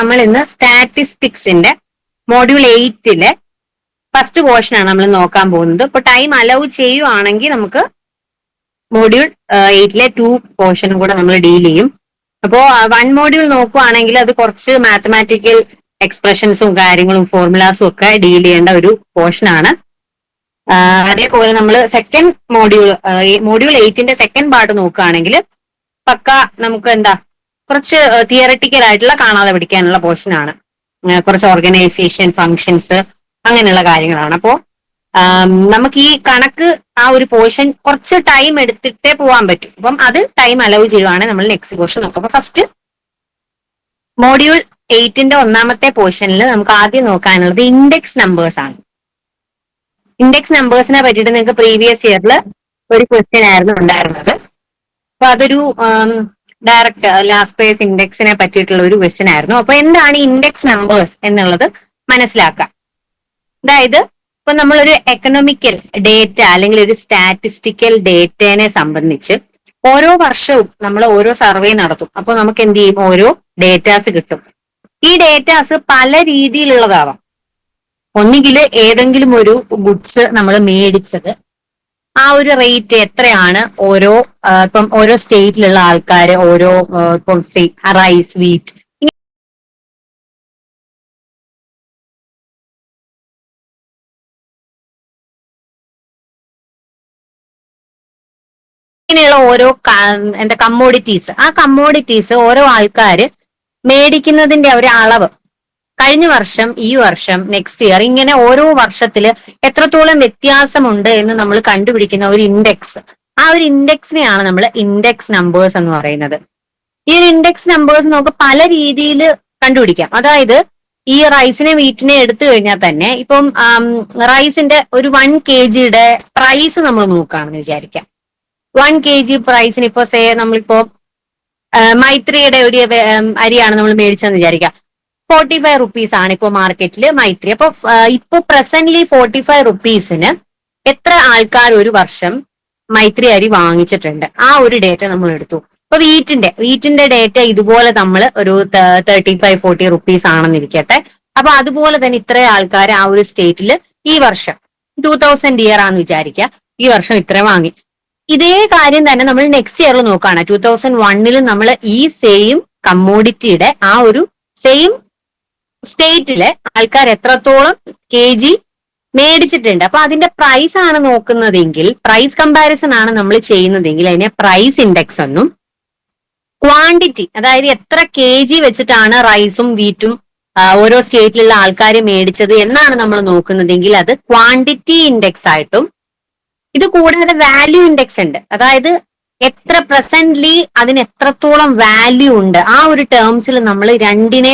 നമ്മൾ ഇന്ന് സ്റ്റാറ്റിസ്റ്റിക്സിന്റെ മോഡ്യൂൾ എയ്റ്റിലെ ഫസ്റ്റ് പോർഷൻ ആണ് നമ്മൾ നോക്കാൻ പോകുന്നത്. ഇപ്പൊ ടൈം അലൗ ചെയ്യുവാണെങ്കിൽ നമുക്ക് മോഡ്യൂൾ എയ്റ്റിലെ ടു പോർഷനും കൂടെ നമ്മൾ ഡീൽ ചെയ്യും. അപ്പോ വൺ മോഡ്യൂൾ നോക്കുവാണെങ്കിൽ അത് കുറച്ച് മാത്തമാറ്റിക്കൽ എക്സ്പ്രഷൻസും കാര്യങ്ങളും ഫോർമുലാസും ഒക്കെ ഡീൽ ചെയ്യേണ്ട ഒരു പോർഷൻ ആണ്. അതേപോലെ നമ്മൾ സെക്കൻഡ് മോഡ്യൂൾ മോഡ്യൂൾ എയ്റ്റിന്റെ സെക്കൻഡ് പാർട്ട് നോക്കുകയാണെങ്കിൽ പക്ക നമുക്ക് എന്താ കുറച്ച് തിയററ്റിക്കൽ ആയിട്ടുള്ള കാണാതെ പഠിക്കാനുള്ള പോർഷൻ ആണ്. കുറച്ച് ഓർഗനൈസേഷൻ ഫങ്ഷൻസ് അങ്ങനെയുള്ള കാര്യങ്ങളാണ്. അപ്പോ നമുക്ക് ഈ കണക്ക് ആ ഒരു പോർഷൻ കുറച്ച് ടൈം എടുത്തിട്ടേ പോകാൻ പറ്റും. അപ്പം അത് ടൈം അലൗ ചെയ്യുവാണ് നമ്മൾ നെക്സ്റ്റ് പോർഷൻ നോക്കാം. അപ്പൊ ഫസ്റ്റ് മോഡ്യൂൾ എയ്റ്റിന്റെ ഒന്നാമത്തെ പോർഷനിൽ നമുക്ക് ആദ്യം നോക്കാനുള്ളത് ഇൻഡെക്സ് നമ്പേഴ്സ് ആണ്. ഇൻഡെക്സ് നമ്പേഴ്സിനെ പറ്റിയിട്ട് നിങ്ങൾക്ക് പ്രീവിയസ് ഇയറിൽ ഒരു ക്വസ്റ്റ്യൻ ആയിരുന്നു ഉണ്ടായിരുന്നത്. അപ്പൊ അതൊരു ഡയറക്റ്റ് ലാസ്റ്റ് പേസ് ഇൻഡെക്സിനെ പറ്റിയിട്ടുള്ള ഒരു ക്വസ്റ്റ്യൻ ആയിരുന്നു. അപ്പൊ എന്താണ് ഇൻഡെക്സ് നമ്പേഴ്സ് എന്നുള്ളത് മനസ്സിലാക്കാം. അതായത് ഇപ്പൊ നമ്മളൊരു എക്കണോമിക്കൽ ഡേറ്റ അല്ലെങ്കിൽ ഒരു സ്റ്റാറ്റിസ്റ്റിക്കൽ ഡേറ്റനെ സംബന്ധിച്ച് ഓരോ വർഷവും നമ്മൾ ഓരോ സർവേ നടത്തും. അപ്പൊ നമുക്ക് എന്ത് ചെയ്യും? ഓരോ ഡേറ്റാസ് കിട്ടും. ഈ ഡേറ്റാസ് പല രീതിയിലുള്ളതാവാം. ഒന്നുകിൽ ഏതെങ്കിലും ഒരു ഗുഡ്സ് നമ്മൾ മേടിച്ചത് ആ ഒരു റേറ്റ് എത്രയാണ് ഓരോ ഇപ്പം ഓരോ സ്റ്റേറ്റിലുള്ള ആൾക്കാർ ഓരോ ഇപ്പം റൈസ് വീറ്റ് ഇങ്ങനെയുള്ള ഓരോ എന്താ കമ്മോഡിറ്റീസ് ആ കമ്മോഡിറ്റീസ് ഓരോ ആൾക്കാര് മേടിക്കുന്നതിന്റെ ഒരു അളവ് കഴിഞ്ഞ വർഷം ഈ വർഷം നെക്സ്റ്റ് ഇയർ ഇങ്ങനെ ഓരോ വർഷത്തിൽ എത്രത്തോളം വ്യത്യാസമുണ്ട് എന്ന് നമ്മൾ കണ്ടുപിടിക്കുന്ന ഒരു ഇൻഡെക്സ് ആ ഒരു ഇൻഡെക്സിനെയാണ് നമ്മൾ ഇൻഡെക്സ് നമ്പേഴ്സ് എന്ന് പറയുന്നത്. ഈ ഒരു ഇൻഡെക്സ് നമ്പേഴ്സ് നമുക്ക് പല രീതിയിൽ കണ്ടുപിടിക്കാം. അതായത് ഈ റൈസിനെ വീറ്റിനെ എടുത്തു കഴിഞ്ഞാൽ തന്നെ ഇപ്പം റൈസിന്റെ ഒരു വൺ കെ ജിയുടെ പ്രൈസ് നമ്മൾ നോക്കുകയാണെന്ന് വിചാരിക്കാം. വൺ കെ ജി പ്രൈസിന് ഇപ്പൊ സേ നമ്മളിപ്പോ മൈത്രിയുടെ ഒരു അരിയാണ് നമ്മൾ മേടിച്ചെന്ന് വിചാരിക്കാം. ഫോർട്ടി ഫൈവ് റുപ്പീസ് ആണ് ഇപ്പോൾ മാർക്കറ്റിൽ മൈത്രി. അപ്പൊ ഇപ്പൊ പ്രസന്റ്ലി ഫോർട്ടി ഫൈവ് റുപ്പീസിന് എത്ര ആൾക്കാർ ഒരു വർഷം മൈത്രി അരി വാങ്ങിച്ചിട്ടുണ്ട്? ആ ഒരു ഡേറ്റ നമ്മൾ എടുത്തു. ഇപ്പൊ വീറ്റിന്റെ വീറ്റിന്റെ ഡേറ്റ ഇതുപോലെ നമ്മൾ ഒരു തേർട്ടി ഫൈവ് ഫോർട്ടി റുപ്പീസ് ആണെന്നിരിക്കട്ടെ. അപ്പൊ അതുപോലെ തന്നെ ഇത്ര ആൾക്കാർ ആ ഒരു സ്റ്റേറ്റിൽ ഈ വർഷം ടൂ തൗസൻഡ് ഇയർ ആണെന്ന് വിചാരിക്കുക ഈ വർഷം ഇത്ര വാങ്ങി. ഇതേ കാര്യം തന്നെ നമ്മൾ നെക്സ്റ്റ് ഇയറിൽ നോക്കുകയാണ് ടൂ തൗസൻഡ് വണ്ണിൽ നമ്മൾ ഈ സെയിം കമ്മോഡിറ്റിയുടെ ആ ഒരു സെയിം സ്റ്റേറ്റിലെ ആൾക്കാർ എത്രത്തോളം കെ ജി മേടിച്ചിട്ടുണ്ട്. അപ്പൊ അതിന്റെ പ്രൈസ് ആണ് നോക്കുന്നതെങ്കിൽ പ്രൈസ് കമ്പാരിസൺ ആണ് നമ്മൾ ചെയ്യുന്നതെങ്കിൽ അതിനെ പ്രൈസ് ഇൻഡെക്സ് എന്നും ക്വാണ്ടിറ്റി അതായത് എത്ര കെ ജി വെച്ചിട്ടാണ് റൈസും വീറ്റും ഓരോ സ്റ്റേറ്റിലുള്ള ആൾക്കാർ മേടിച്ചത് എന്നാണ് നമ്മൾ നോക്കുന്നതെങ്കിൽ അത് ക്വാണ്ടിറ്റി ഇൻഡെക്സ് ആയിട്ടും ഇത് കൂടാതെ വാല്യൂ ഇൻഡെക്സ് ഉണ്ട്. അതായത് എത്ര പ്രസന്റ്ലി അതിന് എത്രത്തോളം വാല്യൂ ഉണ്ട്. ആ ഒരു ടേംസിൽ നമ്മൾ രണ്ടിനെ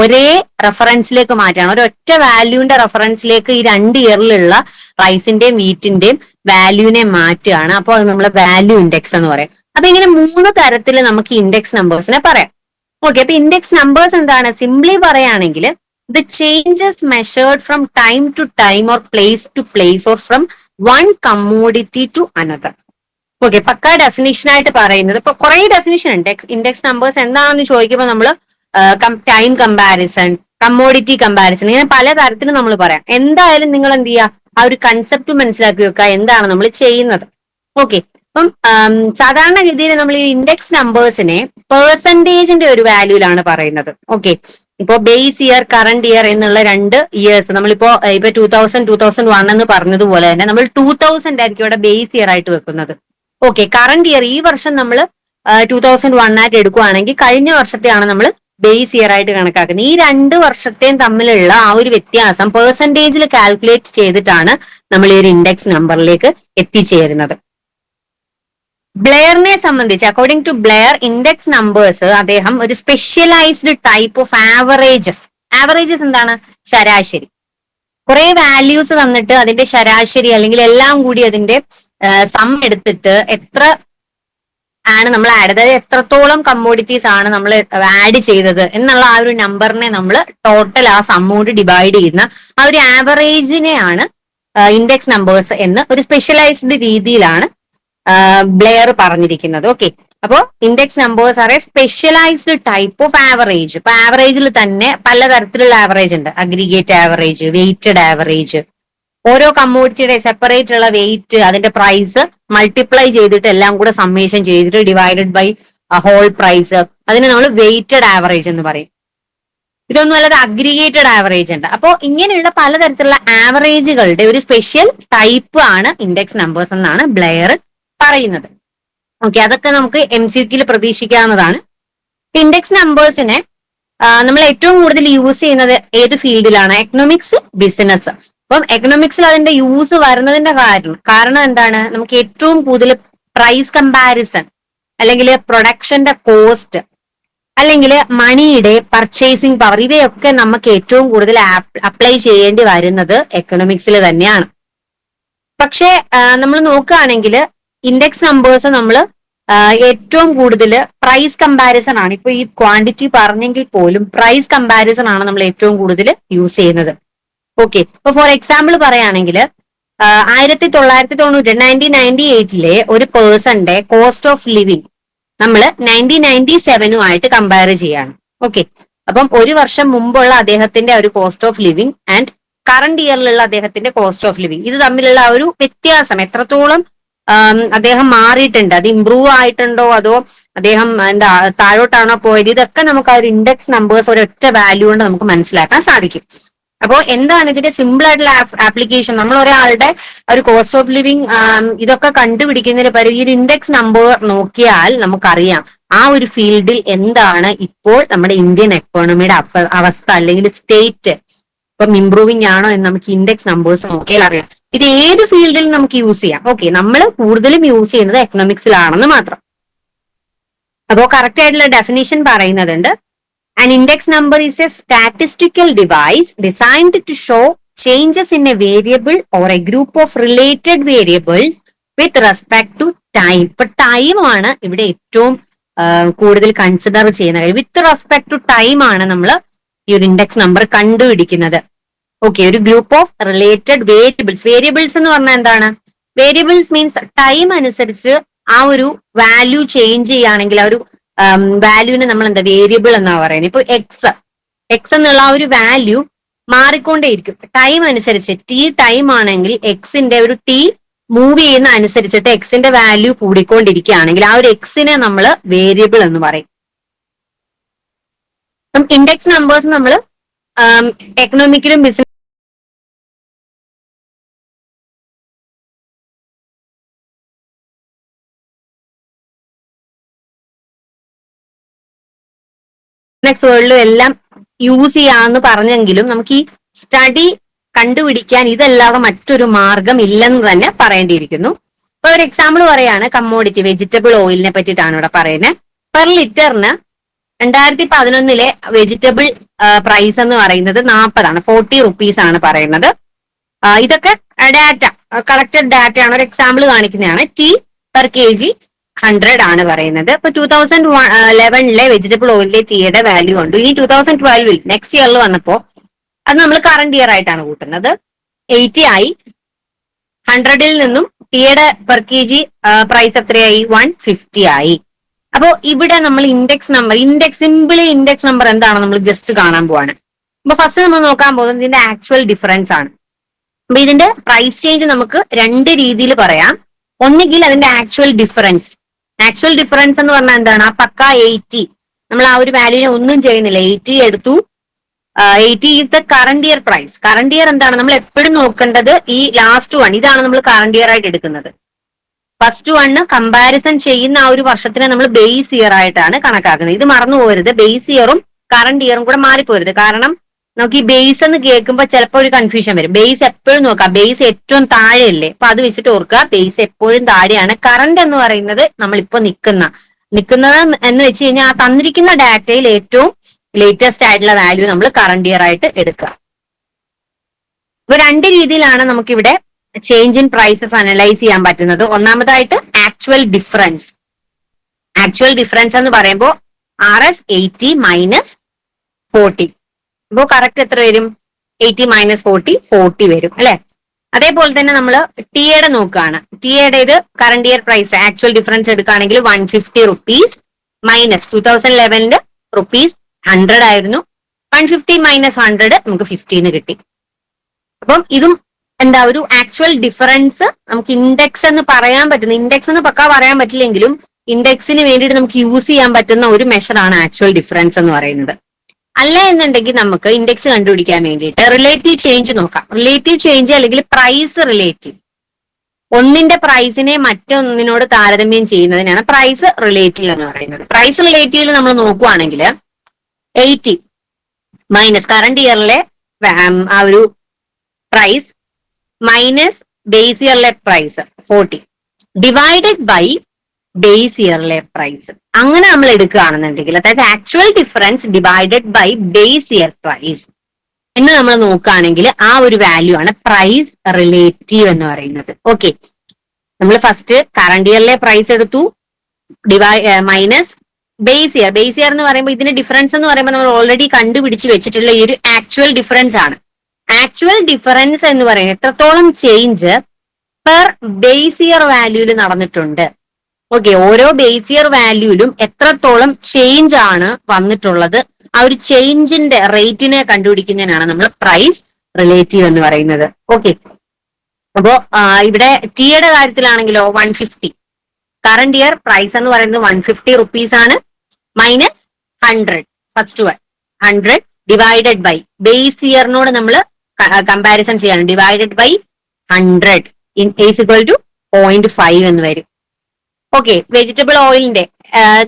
ഒരേ റെഫറൻസിലേക്ക് മാറ്റുകയാണ് ഒരൊറ്റ വാല്യൂവിന്റെ റെഫറൻസിലേക്ക് ഈ രണ്ട് ഇയറിലുള്ള റൈസിന്റെയും വീറ്റിന്റെയും വാല്യൂവിനെ മാറ്റുകയാണ്. അപ്പോൾ അത് നമ്മളെ വാല്യൂ ഇൻഡെക്സ് എന്ന് പറയും. അപ്പൊ ഇങ്ങനെ മൂന്ന് തരത്തിൽ നമുക്ക് ഇൻഡെക്സ് നമ്പേഴ്സിനെ പറയാം. ഓക്കെ അപ്പൊ ഇൻഡെക്സ് നമ്പേഴ്സ് എന്താണ്? സിംപ്ലി പറയുകയാണെങ്കിൽ the changes measured from time to time or place to place or from one commodity to another okay pukka definition ആയിട്ട് പറയുന്നത്. ഇപ്പൊ കുറെ ഡെഫിനിഷൻ ഉണ്ട്. ഇൻഡെക്സ് നമ്പേഴ്സ് എന്താണെന്ന് ചോദിക്കുമ്പോൾ നമ്മൾ ടൈം കമ്പാരിസൺ കമ്മോഡിറ്റി കമ്പാരിസൺ ഇങ്ങനെ പല തരത്തിൽ നമ്മൾ പറയാം. എന്തായാലും നിങ്ങൾ എന്ത് ചെയ്യുക ആ ഒരു കൺസെപ്റ്റ് മനസ്സിലാക്കി വെക്കുക. എന്താണ് നമ്മൾ ചെയ്യുന്നത്? ഓക്കെ അപ്പം സാധാരണ സാധാരണഗതിയിൽ നമ്മൾ ഈ ഇൻഡെക്സ് നമ്പേഴ്സിനെ പേഴ്സന്റേജിന്റെ ഒരു വാല്യൂലാണ് പറയുന്നത്. ഓക്കെ ഇപ്പോ ബേസ് ഇയർ കറണ്ട് ഇയർ എന്നുള്ള രണ്ട് ഇയേഴ്സ് നമ്മളിപ്പോ ഇപ്പൊ two thousand two thousand one എന്ന് പറഞ്ഞതുപോലെ തന്നെ നമ്മൾ ടൂ തൗസൻഡ് ആയിരിക്കും ഇവിടെ ബേസ് ഇയർ ആയിട്ട് വെക്കുന്നത്. ഓക്കെ കറണ്ട് ഇയർ ഈ വർഷം നമ്മൾ ടൂ തൗസൻഡ് വൺ ആയിട്ട് എടുക്കുവാണെങ്കിൽ കഴിഞ്ഞ വർഷത്തെയാണ് നമ്മൾ ബേസ് ഇയർ ആയിട്ട് കണക്കാക്കുന്നത്. ഈ രണ്ട് വർഷത്തെയും തമ്മിലുള്ള ആ ഒരു വ്യത്യാസം പെർസെന്റേജിൽ കാൽക്കുലേറ്റ് ചെയ്തിട്ടാണ് നമ്മൾ ഈ ഒരു ഇൻഡെക്സ് നമ്പറിലേക്ക് എത്തിച്ചേരുന്നത്. ബ്ലെയറിനെ സംബന്ധിച്ച് according to Blair index numbers അദ്ദേഹം ഒരു specialised type of averages averages എന്താണ്? ശരാശരി. കുറെ വാല്യൂസ് തന്നിട്ട് അതിന്റെ ശരാശരി അല്ലെങ്കിൽ എല്ലാം കൂടി അതിന്റെ സം എടുത്തിട്ട് എത്ര ആണ് നമ്മൾ ആഡ് അതായത് എത്രത്തോളം കമ്മോഡിറ്റീസ് ആണ് നമ്മൾ ആഡ് ചെയ്തത് എന്നുള്ള ആ ഒരു നമ്പറിനെ നമ്മൾ ടോട്ടൽ ആ സമ്മോട് ഡിവൈഡ് ചെയ്യുന്ന ആ ഒരു ആവറേജിനെയാണ് ഇൻഡെക്സ് നമ്പേഴ്സ് എന്ന് ഒരു സ്പെഷ്യലൈസ്ഡ് രീതിയിലാണ് ബ്ലെയർ പറഞ്ഞിരിക്കുന്നത്. ഓക്കെ അപ്പോൾ index numbers are a specialised type of average ഇപ്പൊ ആവറേജിൽ തന്നെ പലതരത്തിലുള്ള ആവറേജ് ഉണ്ട്. അഗ്രിഗേറ്റ് ആവറേജ് വെയിറ്റഡ് ആവറേജ് ഓരോ കമ്മോഡിറ്റിയുടെ സെപ്പറേറ്റ് ഉള്ള വെയിറ്റ് അതിന്റെ പ്രൈസ് മൾട്ടിപ്ലൈ ചെയ്തിട്ട് എല്ലാം കൂടെ സമ്മേഷൻ ചെയ്തിട്ട് ഡിവൈഡഡ് ബൈ ഹോൾ പ്രൈസ് അതിനെ നമ്മൾ വെയിറ്റഡ് ആവറേജ് എന്ന് പറയും. ഇതൊന്നും അല്ലാതെ അഗ്രിഗേറ്റഡ് ആവറേജ് ഉണ്ട്. അപ്പോൾ ഇങ്ങനെയുള്ള പലതരത്തിലുള്ള ആവറേജുകളുടെ ഒരു സ്പെഷ്യൽ ടൈപ്പ് ആണ് ഇൻഡെക്സ് നമ്പേഴ്സ് എന്നാണ് ബ്ലെയർ പറയുന്നത്. ഓക്കെ അതൊക്കെ നമുക്ക് എം സി ക്യൂൽ പ്രതീക്ഷിക്കാവുന്നതാണ്. ഇൻഡെക്സ് നമ്പേഴ്സിനെ നമ്മൾ ഏറ്റവും കൂടുതൽ യൂസ് ചെയ്യുന്നത് ഏത് ഫീൽഡിലാണ് എക്കണോമിക്സ് ബിസിനസ് അപ്പം എക്കണോമിക്സിൽ അതിന്റെ യൂസ് വരുന്നതിന്റെ കാരണം കാരണം എന്താണ്? നമുക്ക് ഏറ്റവും കൂടുതൽ പ്രൈസ് കമ്പാരിസൺ അല്ലെങ്കിൽ പ്രൊഡക്ഷന്റെ കോസ്റ്റ് അല്ലെങ്കിൽ മണിയുടെ പർച്ചേസിംഗ് പവർ ഇവയൊക്കെ നമുക്ക് ഏറ്റവും കൂടുതൽ അപ്ലൈ ചെയ്യേണ്ടി വരുന്നത് എക്കണോമിക്സിൽ തന്നെയാണ്. പക്ഷേ നമ്മൾ നോക്കുകയാണെങ്കിൽ ഇൻഡെക്സ് നമ്പേഴ്സ് നമ്മൾ ഏറ്റവും കൂടുതൽ പ്രൈസ് കമ്പാരിസൺ ആണ്. ഇപ്പൊ ഈ ക്വാണ്ടിറ്റി പറഞ്ഞെങ്കിൽ പോലും പ്രൈസ് കമ്പാരിസൺ ആണ് നമ്മൾ ഏറ്റവും കൂടുതൽ യൂസ് ചെയ്യുന്നത്. ഓക്കെ ഇപ്പൊ ഫോർ എക്സാമ്പിൾ പറയുകയാണെങ്കിൽ ആയിരത്തി തൊള്ളായിരത്തി തൊണ്ണൂറ്റി നയന്റീൻ നയന്റി എയ്റ്റിലെ ഒരു പേഴ്സന്റെ കോസ്റ്റ് ഓഫ് ലിവിങ് നമ്മൾ നയന്റീൻ നയന്റി സെവനുമായിട്ട് കമ്പയർ ചെയ്യാണ്. ഓക്കെ അപ്പം ഒരു വർഷം മുമ്പുള്ള അദ്ദേഹത്തിന്റെ ഒരു cost of living and current ഇയറിലുള്ള അദ്ദേഹത്തിന്റെ കോസ്റ്റ് ഓഫ് ലിവിങ് ഇത് തമ്മിലുള്ള ആ ഒരു വ്യത്യാസം എത്രത്തോളം അദ്ദേഹം മാറിയിട്ടുണ്ട്? അത് ഇമ്പ്രൂവ് ആയിട്ടുണ്ടോ? അതോ അദ്ദേഹം എന്താ താഴോട്ടാണോ പോയത്? ഇതൊക്കെ നമുക്ക് ആ ഒരു ഇൻഡെക്സ് നമ്പേഴ്സ് ഒരൊറ്റ വാല്യൂ കൊണ്ട് നമുക്ക് മനസ്സിലാക്കാൻ സാധിക്കും. അപ്പോൾ എന്താണ് ഇതിന്റെ സിമ്പിൾ ആയിട്ടുള്ള ആപ്ലിക്കേഷൻ നമ്മൾ ഒരാളുടെ ഒരു കോസ്റ്റ് ഓഫ് ലിവിങ് ഇതൊക്കെ കണ്ടുപിടിക്കുന്നതിന് പകരം ഈ ഒരു ഇൻഡെക്സ് നമ്പർ നോക്കിയാൽ നമുക്കറിയാം ആ ഒരു ഫീൽഡിൽ എന്താണ് ഇപ്പോൾ നമ്മുടെ ഇന്ത്യൻ എക്കോണമിയുടെ അവസ്ഥ അല്ലെങ്കിൽ സ്റ്റേറ്റ് ഇപ്പം ഇംപ്രൂവിംഗ് ആണോ എന്ന് നമുക്ക് ഇൻഡെക്സ് നമ്പേഴ്സ് നോക്കിയാൽ അറിയാം. ഇത് ഏത് ഫീൽഡിൽ നമുക്ക് യൂസ് ചെയ്യാം. ഓക്കെ നമ്മൾ കൂടുതലും യൂസ് ചെയ്യുന്നത് എക്കണോമിക്സിലാണെന്ന് മാത്രം. അപ്പോൾ കറക്റ്റ് ആയിട്ടുള്ള ഡെഫിനേഷൻ പറയുന്നതുണ്ട്. An index number is a statistical device designed to show changes in a variable or a group of related variables with respect to time. ഇപ്പൊ ടൈം ആണ് ഇവിടെ ഏറ്റവും കൂടുതൽ കൺസിഡർ ചെയ്യുന്ന കാര്യം. വിത്ത് റെസ്പെക്ട് ടു ടൈം ആണ് നമ്മൾ ഈ ഒരു ഇൻഡെക്സ് നമ്പർ കണ്ടുപിടിക്കുന്നത്. ഓക്കെ ഒരു group of related variables variables എന്ന് പറഞ്ഞാൽ എന്താണ്? വേരിയബിൾസ് മീൻസ് ടൈം അനുസരിച്ച് ആ ഒരു വാല്യൂ ചേഞ്ച് ചെയ്യുകയാണെങ്കിൽ ആ ഒരു വാല്യൂവിന് നമ്മൾ എന്താ വേരിയബിൾ എന്നാ പറയുന്നത്. ഇപ്പൊ എക്സ് എക്സ് എന്നുള്ള ആ ഒരു വാല്യൂ മാറിക്കൊണ്ടേയിരിക്കും. ടൈം അനുസരിച്ച് ടി ടൈം ആണെങ്കിൽ എക്സിന്റെ ഒരു ടി മൂവ് ചെയ്യുന്ന അനുസരിച്ചിട്ട് എക്സിന്റെ വാല്യൂ കൂടിക്കൊണ്ടിരിക്കുകയാണെങ്കിൽ ആ ഒരു എക്സിനെ നമ്മൾ വേരിയബിൾ എന്ന് പറയും. ഇൻഡെക്സ് നമ്പേഴ്സ് നമ്മൾ എക്കണോമിക്കിലും ബിസിനസ് ബിസിനസ് വേൾഡിലും എല്ലാം യൂസ് ചെയ്യാന്ന് പറഞ്ഞെങ്കിലും നമുക്ക് ഈ സ്റ്റഡി കണ്ടുപിടിക്കാൻ ഇതല്ലാതെ മറ്റൊരു മാർഗം ഇല്ലെന്ന് തന്നെ പറയേണ്ടിയിരിക്കുന്നു. ഇപ്പൊ ഒരു എക്സാമ്പിൾ പറയാണ് കമ്മോഡിറ്റി വെജിറ്റബിൾ ഓയിലിനെ പറ്റിയിട്ടാണ് ഇവിടെ പറയുന്നത് പെർ ലിറ്ററിന് രണ്ടായിരത്തി പതിനൊന്നിലെ വെജിറ്റബിൾ പ്രൈസ് എന്ന് പറയുന്നത് നാൽപ്പതാണ് ഫോർട്ടി റുപ്പീസ് ആണ് പറയുന്നത്. ഇതൊക്കെ ഡാറ്റ കളക്റ്റഡ് ഡാറ്റ ആണ്. ഒരു എക്സാമ്പിൾ കാണിക്കുന്നതാണ്. T per K G hundred ആണ് പറയുന്നത്. അപ്പൊ ടൂ തൗസൻഡ് ലെവനിലെ വെജിറ്റബിൾ ഓയിലിലെ ടീയുടെ വാല്യൂ ഉണ്ട് ഇനി ടൂ തൗസൻഡ് ട്വൽവിൽ നെക്സ്റ്റ് ഇയറിൽ വന്നപ്പോൾ അത് നമ്മൾ കറണ്ട് ഇയർ ആയിട്ടാണ് കൂട്ടുന്നത്. എയ്റ്റി ആയി. ഹൺഡ്രഡിൽ നിന്നും ടീയുടെ പെർ കെ ജി പ്രൈസ് എത്രയായി? വൺ ഫിഫ്റ്റി ആയി. അപ്പോൾ ഇവിടെ നമ്മൾ index number index simply index number എന്താണ് നമ്മൾ ജസ്റ്റ് കാണാൻ പോവാണ്. അപ്പൊ ഫസ്റ്റ് നമ്മൾ നോക്കാൻ പോകുന്നത് ഇതിന്റെ ആക്ച്വൽ ഡിഫറൻസ് ആണ്. അപ്പൊ ഇതിന്റെ പ്രൈസ് ചേഞ്ച് നമുക്ക് രണ്ട് രീതിയിൽ പറയാം. ഒന്നുകിൽ അതിന്റെ ആക്ച്വൽ ഡിഫറൻസ് ആക്ച്വൽ ഡിഫറൻസ് എന്ന് പറഞ്ഞാൽ എന്താണ്? ആ പക്ക എയ്റ്റി നമ്മൾ ആ ഒരു വാല്യൂനെ ഒന്നും ചെയ്യുന്നില്ല. എയ്റ്റി എടുത്തു. Eighty is the current year price current year എന്താണ്? നമ്മൾ എപ്പോഴും നോക്കേണ്ടത് ഈ ലാസ്റ്റ് വൺ ഇതാണ് നമ്മൾ കറണ്ട് ഇയർ ആയിട്ട് എടുക്കുന്നത്. ഫസ്റ്റ് വണ്ണ് കമ്പാരിസൺ ചെയ്യുന്ന ആ ഒരു വർഷത്തിനെ നമ്മൾ ബേസ് ഇയർ ആയിട്ടാണ് കണക്കാക്കുന്നത്. ഇത് മറന്നു പോകരുത് ബേസ് ഇയറും കറണ്ട് ഇയറും കൂടെ മാറിപ്പോരുത്. കാരണം നമുക്ക് ഈ ബേസ് എന്ന് കേൾക്കുമ്പോൾ ചിലപ്പോൾ ഒരു കൺഫ്യൂഷൻ വരും. ബേസ് എപ്പോഴും നോക്കാം. ബേസ് ഏറ്റവും താഴെയല്ലേ? അപ്പൊ അത് വെച്ചിട്ട് ഓർക്കുക. ബേസ് എപ്പോഴും താഴെയാണ്. കറണ്ട് എന്ന് പറയുന്നത് നമ്മളിപ്പോ നിൽക്കുന്ന. നിൽക്കുന്നത് എന്ന് വെച്ച് കഴിഞ്ഞാൽ ആ തന്നിരിക്കുന്ന ഡാറ്റയിൽ ഏറ്റവും ലേറ്റസ്റ്റ് ആയിട്ടുള്ള വാല്യൂ നമ്മൾ കറണ്ട് ഇയർ ആയിട്ട് എടുക്കുക. ഇപ്പൊ രണ്ട് രീതിയിലാണ് നമുക്കിവിടെ ചേഞ്ച് ഇൻ പ്രൈസസ് അനലൈസ് ചെയ്യാൻ പറ്റുന്നത്. ഒന്നാമതായിട്ട് ആക്ച്വൽ ഡിഫറൻസ് ആക്ച്വൽ ഡിഫറൻസ് എന്ന് പറയുമ്പോൾ R S eighty minus forty അപ്പോൾ കറക്റ്റ് എത്ര വരും? എയ്റ്റി മൈനസ് ഫോർട്ടി ഫോർട്ടി വരും അല്ലെ? അതേപോലെ തന്നെ നമ്മൾ ടി ടിയുടെ നോക്കുകയാണ് ടിയുടെ ഇത് current year price actual difference എടുക്കുകയാണെങ്കിൽ one fifty rupees minus two thousand ലെവനിൽ rupees hundred ആയിരുന്നു. വൺ ഫിഫ്റ്റി മൈനസ് ഹൺഡ്രഡ് നമുക്ക് ഫിഫ്റ്റീന്ന് കിട്ടി. അപ്പം ഇതും എന്താ ഒരു ആക്ച്വൽ ഡിഫറൻസ് നമുക്ക് ഇൻഡെക്സ് എന്ന് പറയാൻ പറ്റുന്ന ഇൻഡെക്സ് എന്ന് പക്കാ പറയാൻ പറ്റില്ലെങ്കിലും ഇൻഡെക്സിന് വേണ്ടിയിട്ട് നമുക്ക് യൂസ് ചെയ്യാൻ പറ്റുന്ന ഒരു മെഷറാണ് ആക്ച്വൽ ഡിഫറൻസ് എന്ന് പറയുന്നത്. അല്ല എന്നുണ്ടെങ്കിൽ നമുക്ക് ഇൻഡെക്സ് കണ്ടുപിടിക്കാൻ വേണ്ടിയിട്ട് റിലേറ്റീവ് ചേഞ്ച് നോക്കാം. റിലേറ്റീവ് ചേഞ്ച് അല്ലെങ്കിൽ പ്രൈസ് റിലേറ്റീവ് ഒന്നിന്റെ പ്രൈസിനെ മറ്റൊന്നിനോട് താരതമ്യം ചെയ്യുന്നതിനാണ് പ്രൈസ് റിലേറ്റീവ് എന്ന് പറയുന്നത്. പ്രൈസ് റിലേറ്റീവിൽ നമ്മൾ നോക്കുവാണെങ്കിൽ എയ്റ്റി മൈനസ് കറണ്ട് ഇയറിലെ ആ ഒരു price minus base ഇയറിലെ price forty divided by base ഇയറിലെ price അങ്ങനെ നമ്മൾ എടുക്കുകയാണെന്നുണ്ടെങ്കിൽ അതായത് actual difference divided by base year price എന്ന് നമ്മൾ നോക്കുകയാണെങ്കിൽ ആ ഒരു വാല്യൂ ആണ് പ്രൈസ് റിലേറ്റീവ് എന്ന് പറയുന്നത്. ഓക്കെ നമ്മൾ ഫസ്റ്റ് കറണ്ട് ഇയറിലെ പ്രൈസ് എടുത്തു. ഡിവൈ minus base year base year എന്ന് പറയുമ്പോൾ ഇതിന്റെ ഡിഫറൻസ് എന്ന് പറയുമ്പോൾ നമ്മൾ ഓൾറെഡി കണ്ടുപിടിച്ച് വെച്ചിട്ടുള്ള ഈ ഒരു ആക്ച്വൽ ഡിഫറൻസ് ആണ്. ആക്ച്വൽ ഡിഫറൻസ് എന്ന് പറയുന്നത് എത്രത്തോളം ചേഞ്ച് പെർ ബേസ് ഇയർ വാല്യൂൽ നടന്നിട്ടുണ്ട്. ഓക്കെ ഓരോ ബേസിയർ വാല്യൂലും എത്രത്തോളം ചേഞ്ച് ആണ് വന്നിട്ടുള്ളത്? ആ ഒരു ചേഞ്ചിന്റെ റേറ്റിനെ കണ്ടുപിടിക്കുന്നതിനാണ് നമ്മൾ പ്രൈസ് റിലേറ്റീവ് എന്ന് പറയുന്നത്. ഓക്കെ അപ്പോ ഇവിടെ ടീയുടെ കാര്യത്തിലാണെങ്കിലോ one fifty current year price എന്ന് പറയുന്നത് വൺ ഫിഫ്റ്റി റുപ്പീസ് ആണ് minus hundred first one hundred divided by base ഇയറിനോട് നമ്മൾ കമ്പാരിസൺ ചെയ്യാണ്. Divided by hundred in is equal to point five എന്ന് വരും. ഓക്കെ വെജിറ്റബിൾ ഓയിലിന്റെ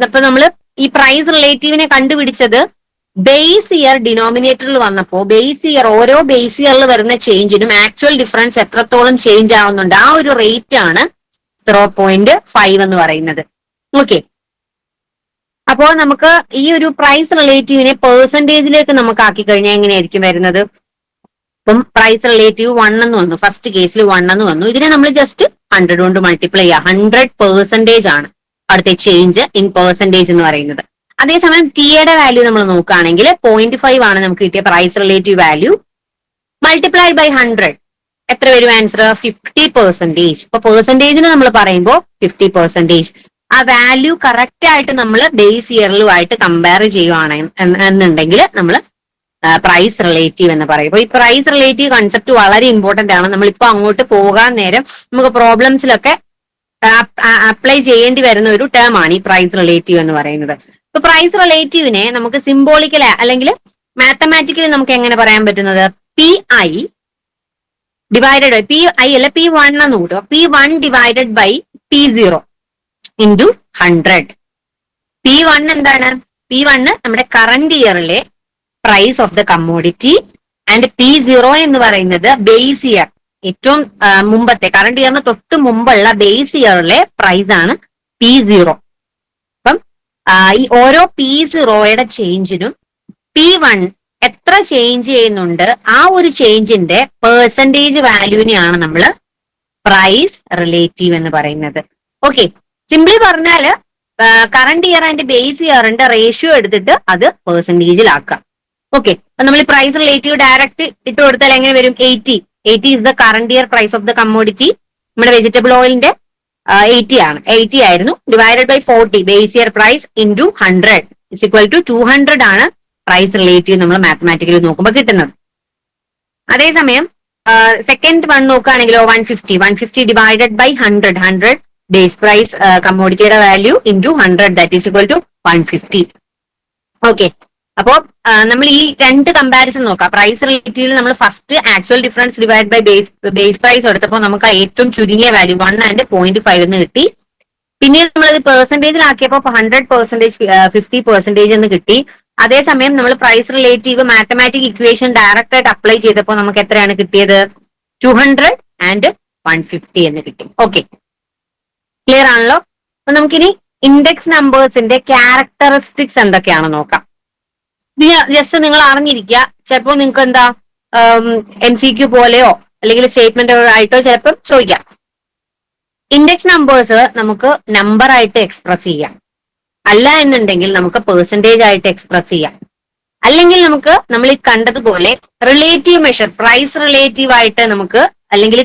അപ്പൊ നമ്മൾ ഈ പ്രൈസ് റിലേറ്റീവിനെ കണ്ടുപിടിച്ചത് ബേസ് ഇയർ ഡിനോമിനേറ്ററിൽ വന്നപ്പോ ബേസ് ഇയർ ഓരോ ബേസ് ഇയറിൽ വരുന്ന ചേഞ്ചിനും ആക്ച്വൽ ഡിഫറൻസ് എത്രത്തോളം ചേഞ്ച് ആവുന്നുണ്ട്. ആ ഒരു റേറ്റ് ആണ് സീറോ പോയിന്റ് ഫൈവ് എന്ന് പറയുന്നത്. ഓക്കെ അപ്പോൾ നമുക്ക് ഈ ഒരു പ്രൈസ് റിലേറ്റീവിനെ പെർസെന്റേജിലേക്ക് നമുക്ക് ആക്കി കഴിഞ്ഞാൽ എങ്ങനെയായിരിക്കും വരുന്നത്? ഇപ്പം പ്രൈസ് റിലേറ്റീവ് വൺ എന്ന് വന്നു. ഫസ്റ്റ് കേസിൽ വൺ എന്ന് വന്നു. ഇതിനെ നമ്മൾ ജസ്റ്റ് ഹൺഡ്രഡ് കൊണ്ട് മൾട്ടിപ്ലൈ ചെയ്യുക. ഹൺഡ്രഡ് പെർസെന്റേജ് ആണ് അവിടുത്തെ ചേഞ്ച് ഇൻ പെർസെന്റേജ് എന്ന് പറയുന്നത്. അതേസമയം ടിയുടെ വാല്യൂ നമ്മൾ നോക്കുകയാണെങ്കിൽ പോയിന്റ് ഫൈവ് ആണ് നമുക്ക് കിട്ടിയ price relative value multiplied by hundred എത്ര വരും ആൻസർ ഫിഫ്റ്റി പെർസെന്റേജ് ഇപ്പൊ പെർസെന്റേജിന് നമ്മൾ പറയുമ്പോൾ ഫിഫ്റ്റി പെർസെന്റേജ് ആ വാല്യൂ കറക്റ്റ് ആയിട്ട് നമ്മൾ ബേസ് ഇയറിലുമായിട്ട് കമ്പയർ ചെയ്യുവാണ് എന്നുണ്ടെങ്കിൽ നമ്മൾ പ്രൈസ് റിലേറ്റീവ് എന്ന് പറയും. അപ്പൊ ഈ പ്രൈസ് റിലേറ്റീവ് കൺസെപ്റ്റ് വളരെ ഇമ്പോർട്ടന്റ് ആണ്. നമ്മളിപ്പോ അങ്ങോട്ട് പോകാൻ നേരം നമുക്ക് പ്രോബ്ലംസിലൊക്കെ അപ്ലൈ ചെയ്യേണ്ടി വരുന്ന ഒരു ടേം ആണ് ഈ പ്രൈസ് റിലേറ്റീവ് എന്ന് പറയുന്നത്. ഇപ്പൊ പ്രൈസ് റിലേറ്റീവിനെ നമുക്ക് സിംബോളിക്കൽ അല്ലെങ്കിൽ മാത്തമാറ്റിക്കലി നമുക്ക് എങ്ങനെ പറയാൻ പറ്റുന്നത്? P I divided by P I അല്ല പി വൺ എന്ന് കൂട്ടുക. P one divided by P zero into hundred P one എന്താണ്? പി വണ് നമ്മുടെ current ഇയറിലെ price of the commodity and P zero എന്ന് പറയുന്നത് ബേസ് ഇയർ ഏറ്റവും മുമ്പത്തെ കറണ്ട് ഇയറിന് തൊട്ട് മുമ്പുള്ള ബേസ് ഇയറിലെ പ്രൈസ് ആണ് പി സീറോ അപ്പം ഈ ഓരോ പി സീറോയുടെ ചേഞ്ചിനും പി വൺ എത്ര ചേഞ്ച് ചെയ്യുന്നുണ്ട് ആ ഒരു ചേഞ്ചിന്റെ പേഴ്സന്റേജ് വാല്യൂവിനെയാണ് നമ്മൾ പ്രൈസ് റിലേറ്റീവ് എന്ന് പറയുന്നത്. ഓക്കെ സിംപ്ലി പറഞ്ഞാൽ കറണ്ട് ഇയർ ആൻഡ് ബേസ് ഇയറിന്റെ റേഷ്യോ എടുത്തിട്ട് അത് പെർസെന്റേജിലാക്കാം ഓക്കെ നമ്മൾ ഈ പ്രൈസ് റിലേറ്റീവ് ഡയറക്റ്റ് ഇട്ട് കൊടുത്താൽ എങ്ങനെ വരും? Eighty eighty is the current year price of the commodity നമ്മുടെ വെജിറ്റബിൾ ഓയിലിന്റെ എയ്റ്റി ആണ്. എയ്റ്റി ആയിരുന്നു. Divided by forty base year price into hundred is equal to two hundred ആണ് പ്രൈസ് റിലേറ്റീവ് നമ്മൾ മാത്തമാറ്റിക്കലി നോക്കുമ്പോൾ കിട്ടുന്നത്. അതേസമയം second one നോക്കുകയാണെങ്കിലോ one fifty one fifty divided by hundred hundred base price കമ്മോഡിറ്റിയുടെ value into hundred that is equal to one fifty okay അപ്പോ നമ്മൾ ഈ രണ്ട് comparison നോക്കാം. പ്രൈസ് റിലേറ്റീവിൽ നമ്മൾ first actual difference divide by base base price എടുത്തപ്പോൾ നമുക്ക് ഏറ്റവും ചുരുങ്ങിയ value one and point five എന്ന് കിട്ടി. പിന്നീട് നമ്മളത് പെർസെന്റേജിലാക്കിയപ്പോൾ ഹൺഡ്രഡ് പെർസെന്റേജ് ഫിഫ്റ്റി പെർസെന്റേജ് എന്ന് കിട്ടി. അതേസമയം നമ്മൾ price relative mathematic equation direct ആയിട്ട് അപ്ലൈ ചെയ്തപ്പോൾ നമുക്ക് എത്രയാണ് കിട്ടിയത്? Two hundred and one fifty എന്ന് കിട്ടി. ഓക്കെ ക്ലിയർ ആണല്ലോ? അപ്പൊ നമുക്കിനി ഇൻഡെക്സ് നമ്പേഴ്സിന്റെ ക്യാരക്ടറിസ്റ്റിക്സ് എന്തൊക്കെയാണ് നോക്കാം. ഇത് ജസ്റ്റ് നിങ്ങൾ അറിഞ്ഞിരിക്കുക ചിലപ്പോൾ നിങ്ങൾക്ക് എന്താ എം സി ക്യൂ പോലെയോ അല്ലെങ്കിൽ സ്റ്റേറ്റ്മെന്റ് ആയിട്ടോ ചിലപ്പോൾ ചോദിക്കാം. ഇൻഡെക്സ് നമ്പേഴ്സ് നമുക്ക് നമ്പർ ആയിട്ട് എക്സ്പ്രസ് ചെയ്യാം. അല്ല എന്നുണ്ടെങ്കിൽ നമുക്ക് പെർസെന്റേജ് ആയിട്ട് എക്സ്പ്രസ് ചെയ്യാം. അല്ലെങ്കിൽ നമുക്ക് നമ്മൾ ഈ കണ്ടതുപോലെ റിലേറ്റീവ് മെഷർ പ്രൈസ് റിലേറ്റീവ് ആയിട്ട് നമുക്ക് അല്ലെങ്കിൽ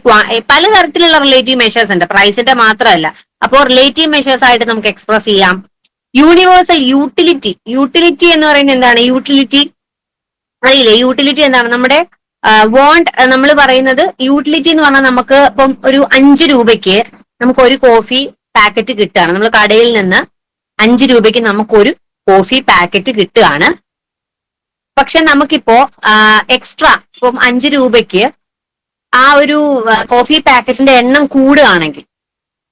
പലതരത്തിലുള്ള റിലേറ്റീവ് മെഷേഴ്സ് ഉണ്ട്. പ്രൈസിന്റെ മാത്രമല്ല അപ്പോൾ റിലേറ്റീവ് മെഷേഴ്സ് ആയിട്ട് നമുക്ക് എക്സ്പ്രസ് ചെയ്യാം. യൂണിവേഴ്സൽ യൂട്ടിലിറ്റി യൂട്ടിലിറ്റി എന്ന് പറയുന്നത് എന്താണ്? യൂട്ടിലിറ്റി അറിയില്ലേ? യൂട്ടിലിറ്റി എന്താണ്? നമ്മുടെ വോണ്ട് നമ്മൾ പറയുന്നത് യൂട്ടിലിറ്റി എന്ന് പറഞ്ഞാൽ നമുക്ക് ഇപ്പം ഒരു അഞ്ച് രൂപയ്ക്ക് നമുക്ക് ഒരു കോഫി പാക്കറ്റ് കിട്ടുകയാണ്. നമ്മൾ കടയിൽ നിന്ന് അഞ്ച് രൂപയ്ക്ക് നമുക്കൊരു കോഫി പാക്കറ്റ് കിട്ടുകയാണ്. പക്ഷെ നമുക്കിപ്പോ എക്സ്ട്രാ ഇപ്പം അഞ്ച് രൂപയ്ക്ക് ആ ഒരു കോഫി പാക്കറ്റിന്റെ എണ്ണം കൂടുകയാണെങ്കിൽ